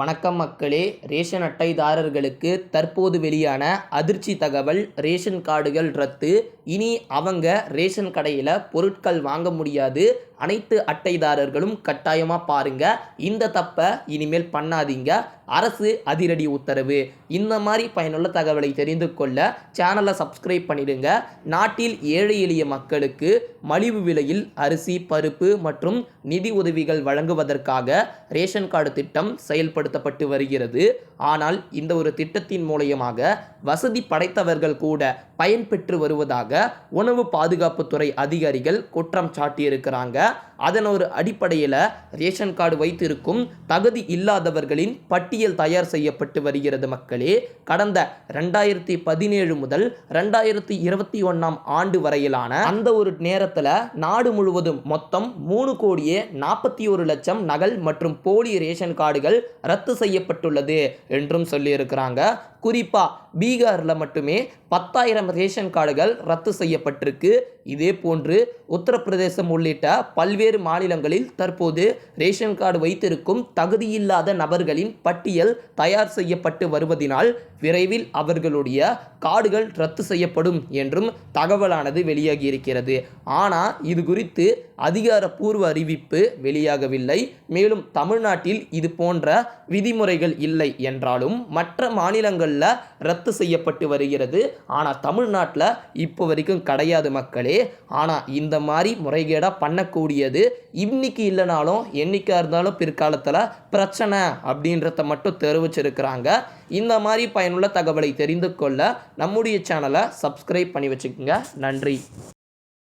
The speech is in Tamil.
வணக்கம் மக்களே. ரேஷன் அட்டைதாரர்களுக்கு தற்போது வெளியான அதிர்ச்சி தகவல் ரேஷன் கார்டுகள் ரத்து. இனி அவங்க ரேஷன் கடையில் பொருட்கள் வாங்க முடியாது. அனைத்து அட்டைதாரர்களும் கட்டாயமாக பாருங்க. இந்த தப்பை இனிமேல் பண்ணாதீங்க. அரசு அதிரடி உத்தரவு. இந்த மாதிரி பயனுள்ள தகவலை தெரிந்து கொள்ள சேனலை சப்ஸ்கிரைப் பண்ணிடுங்க. நாட்டில் ஏழை எளிய மக்களுக்கு மலிவு விலையில் அரிசி பருப்பு மற்றும் நிதி உதவிகள் வழங்குவதற்காக ரேஷன் கார்டு திட்டம் செயல்படுத்தப்பட்டு வருகிறது. ஆனால் இந்த ஒரு திட்டத்தின் மூலியமாக வசதி படைத்தவர்கள் கூட பயன்பெற்று வருவதாக உணவு பாதுகாப்புத்துறை அதிகாரிகள் குற்றம் சாட்டியிருக்கிறாங்க. அதன் ஒரு அடிப்படையில் ரேஷன் கார்டு வைத்திருக்கும் தகுதி இல்லாதவர்களின் பட்டியல் தயார் செய்யப்பட்டு வருகிறது மக்களே. கடந்த ரெண்டாயிரத்தி பதினேழு முதல் ரெண்டாயிரத்தி இருபத்தி ஒன்றாம் ஆண்டு வரையிலான அந்த ஒரு நேரத்தில் நாடு முழுவதும் மொத்தம் மூணு கோடியே நாற்பத்தி ஒரு லட்சம் நகல் மற்றும் போலி ரேஷன் கார்டுகள் ரத்து செய்யப்பட்டுள்ளது என்றும் சொல்லியிருக்கிறாங்க. குறிப்பாக பீகாரில் மட்டுமே பத்தாயிரம் ரேஷன் கார்டுகள் ரத்து செய்யப்பட்டிருக்கு. இதே போன்று உத்தரப்பிரதேசம் உள்ளிட்ட பல்வேறு மாநிலங்களில் தற்போது ரேஷன் கார்டு வைத்திருக்கும் தகுதியில்லாத நபர்களின் பட்டியல் தயார் செய்யப்பட்டு வருவதினால் விரைவில் அவர்களுடைய கார்டுகள் ரத்து செய்யப்படும் என்றும் தகவலானது வெளியாகியிருக்கிறது. ஆனால் இது குறித்து அதிகாரப்பூர்வ அறிவிப்பு வெளியாகவில்லை. மேலும் தமிழ்நாட்டில் இது போன்ற விதிமுறைகள் இல்லை என்றாலும் மற்ற மாநிலங்களில் ரத்து செய்யப்பட்டு வருகிறது. ஆனால் தமிழ்நாட்டில் இப்போ வரைக்கும் கிடையாது மக்களே. ஆனால் இந்த மாதிரி முறைகேடாக பண்ணக்கூடியது இன்னைக்கு இல்லைனாலும் என்னைக்கா இருந்தாலும் பிற்காலத்தில் பிரச்சனை அப்படின்றத மட்டும் தெரிவிச்சிருக்கிறாங்க. இந்த மாதிரி பயனுள்ள தகவலை தெரிந்து கொள்ள நம்முடைய சேனலை சப்ஸ்கிரைப் பண்ணி வச்சுக்கோங்க. நன்றி.